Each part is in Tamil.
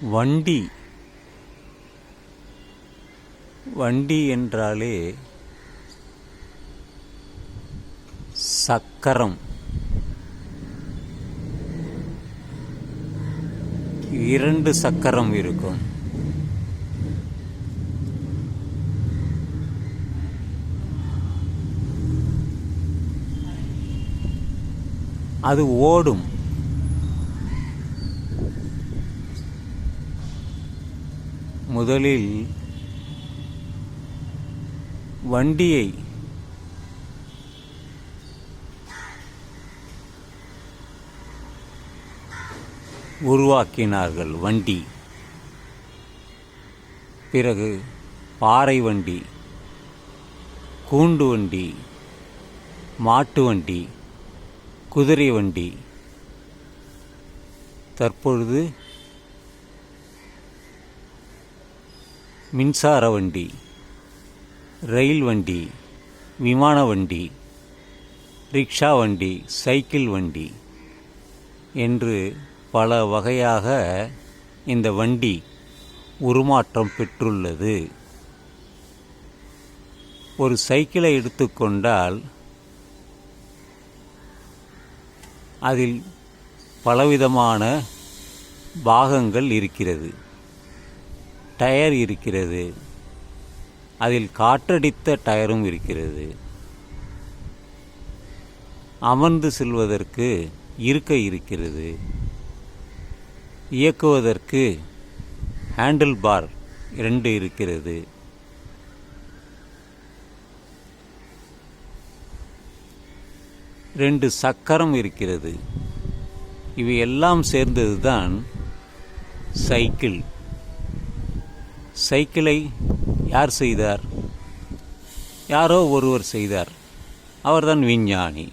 வண்டி. வண்டி என்றாலே சக்கரம். இரண்டு சக்கரம் இருக்கும். அது ஓடும். முதலில் வண்டியை உருவாக்கினார்கள். வண்டி. பிறகு பாறை வண்டி கூண்டு வண்டி மாட்டு வண்டி குதிரை வண்டி. தற்பொழுது மின்சார வண்டி ரயில் வண்டி விமான வண்டி ரிக்ஷா வண்டி சைக்கிள் வண்டி என்று பல வகையாக இந்த வண்டி உருமாற்றம் பெற்றுள்ளது. ஒரு சைக்கிளை எடுத்துக்கொண்டால் அதில் பலவிதமான பாகங்கள் இருக்கிறது. டயர் இருக்கிறது. அதில் காற்றடித்த டயரும் இருக்கிறது. அமர்ந்து செல்வதற்கு இருக்கை இருக்கிறது. இயக்குவதற்கு ஹேண்டில் பார் இரண்டு இருக்கிறது. ரெண்டு சக்கரம் இருக்கிறது. இவை எல்லாம் சேர்ந்தது தான் சைக்கிள். சைக்கிளை யார் செய்தார்? யாரோ ஒருவர் செய்தார். அவர்தான் விஞ்ஞானி.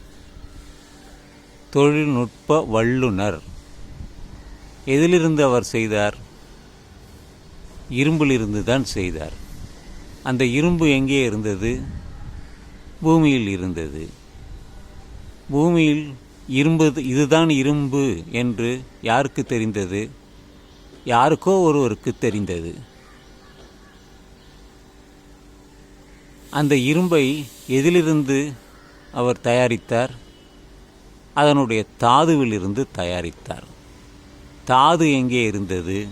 தொழில்நுட்ப வல்லுனர். எதிலிருந்து அவர் செய்தார்? இரும்பிலிருந்து தான் செய்தார். அந்த இரும்பு எங்கே இருந்தது? பூமியில் இருந்தது. பூமியில் இரும்பு இதுதான் இரும்பு என்று யாருக்கு தெரிந்தது? யாருக்கோ ஒருவருக்கு தெரிந்தது. அந்த இரும்பை எதிலிருந்து அவர் தயாரித்தார்? அதனுடைய தாதுவிலிருந்து தயாரித்தார். தாது எங்கே இருந்தது?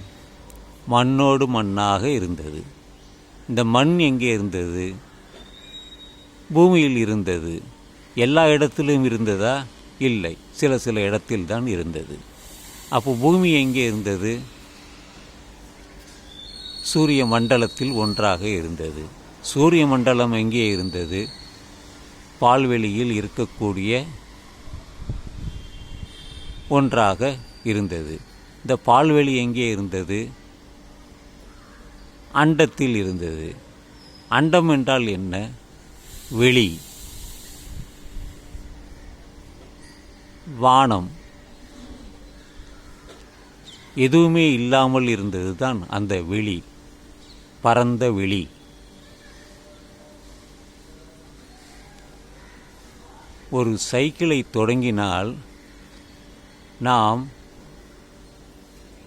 மண்ணோடு மண்ணாக இருந்தது. இந்த மண் எங்கே இருந்தது? பூமியில் இருந்தது. எல்லா இடத்திலும் இருந்ததா? இல்லை. சில சில இடத்தில் தான் இருந்தது. அப்போ பூமி எங்கே இருந்தது? சூரிய மண்டலத்தில் ஒன்றாக இருந்தது. சூரிய மண்டலம் எங்கே இருந்தது? பால்வெளியில் இருக்கக்கூடிய ஒன்றாக இருந்தது. இந்த பால்வெளி எங்கே இருந்தது? அண்டத்தில் இருந்தது. அண்டம் என்றால் என்ன? வெளி. வானம். எதுவுமே இல்லாமல் இருந்தது தான் அந்த வெளி. பரந்த வெளி. ஒரு சைக்கிளை தொடங்கினால் நாம்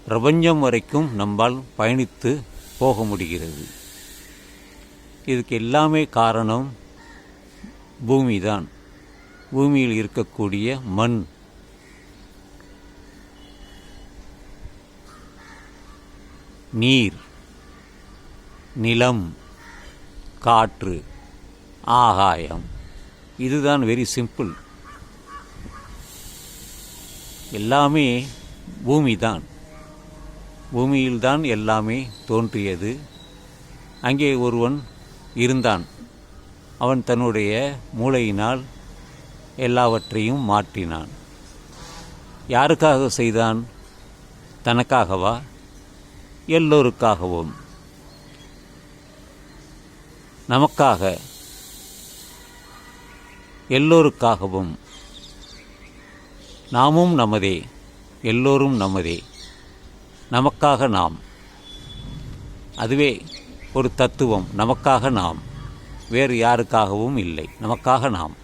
பிரபஞ்சம் வரைக்கும் நம்மால் பயணித்து போக முடிகிறது. இதுக்கு எல்லாமே காரணம் பூமி தான் பூமியில் இருக்கக்கூடிய மண். நீர். நிலம். காற்று. ஆகாயம். இதுதான் வெரி சிம்பிள் எல்லாமே பூமி தான் பூமியில்தான் எல்லாமே தோன்றியது. அங்கே ஒருவன் இருந்தான். அவன் தன்னுடைய மூளையினால் எல்லாவற்றையும் மாற்றினான். யாருக்காக செய்தான்? தனக்காகவா? எல்லோருக்காகவும். நமக்காக. எல்லோருக்காகவும். நாமும் நமதே எல்லோரும் நமதே. நமக்காக நாம். அதுவே ஒரு தத்துவம் நமக்காக நாம். வேறு யாருக்காகவும் இல்லை நமக்காக நாம்.